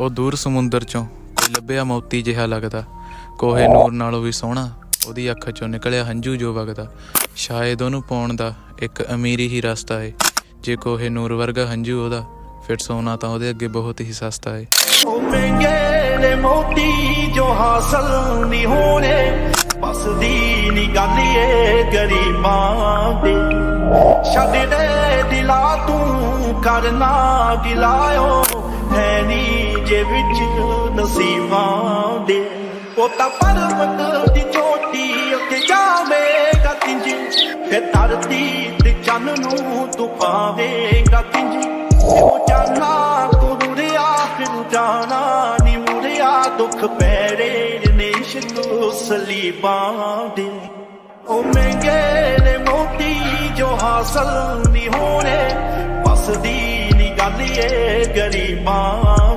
ਉਹ ਦੂਰ ਸਮੁੰਦਰ ਚੋਂ ਕੋਈ ਲੱਭਿਆ ਮੋਤੀ ਜਿਹਾ ਲੱਗਦਾ। ਕੋਹੇ ਨੂਰ ਨਾਲੋਂ ਵੀ ਸੋਹਣਾ, ਉਹਦੀ ਅੱਖ ਚੋਂ ਨਿਕਲਿਆ ਹੰਝੂ ਜੋ ਵਗਦਾ। ਸ਼ਾਇਦ ਉਹਨੂੰ ਪਾਉਣ ਦਾ ਇੱਕ ਅਮੀਰੀ ਹੀ ਰਸਤਾ ਏ। ਜੇ ਕੋਹੇ ਨੂਰ ਵਰਗਾ ਹੰਝੂ ਉਹਦਾ, ਫਿਰ ਸੋਨਾ ਤਾਂ ਉਹਦੇ ਅੱਗੇ ਬਹੁਤ ਹੀ ਸਸਤਾ ਏ। ਉਹ ਮਹਿੰਗੇ ਨੇ ਮੋਤੀ ਜੋ ਹਾਸਲ ਨਹੀਂ ਹੋਣੇ, ਬਸ ਦੀ ਨੀ ਗੱਲ ਏ ਗਰੀਬਾਂ ਦੇ। ਛੱਡ ਦੇ ਦਿਲਾ ਤੂੰ ਕਰਨਾ ਗਿਲਾਇਓ, ਹੈ ਨੀ ਜੇ ਵਿੱਚ ਨਸੀਬਾਂ ਦੇ, ਉਹ ਤਾਂ ਪਰਵਤ ਦੀ ਚੋਟੀ ਉੱਤੇ ਜਾਵੇਗਾ ਕਿੰਜ? ਫਿਰ ਧਰਤੀ ਤੇ ਚੰਨ ਨੂੰ ਤੂੰ ਪਾਵੇਂਗਾ ਕਿੰਜ? ਉਹ ਜਾਣਾ ਤੂੰ ਰਿਆ ਫਿਰ ਜਾਣਾ ਨੀ ਮੁਰਿਆ ਦੁੱਖ ਪੈਰੇ ਨੇ ਇਸ਼ਕ ਸਲੀਬਾਂ ਦੇ। ਉਹ ਮਹਿੰਗੇ ਨੇ ਮੋਤੀ ਜੋ ਹਾਸਲ ਨਹੀਂ ਹੋਣੇ ਬਸ ਦੀ ਨੀ ਗੱਲ ਏ ਗਰੀਬਾਂ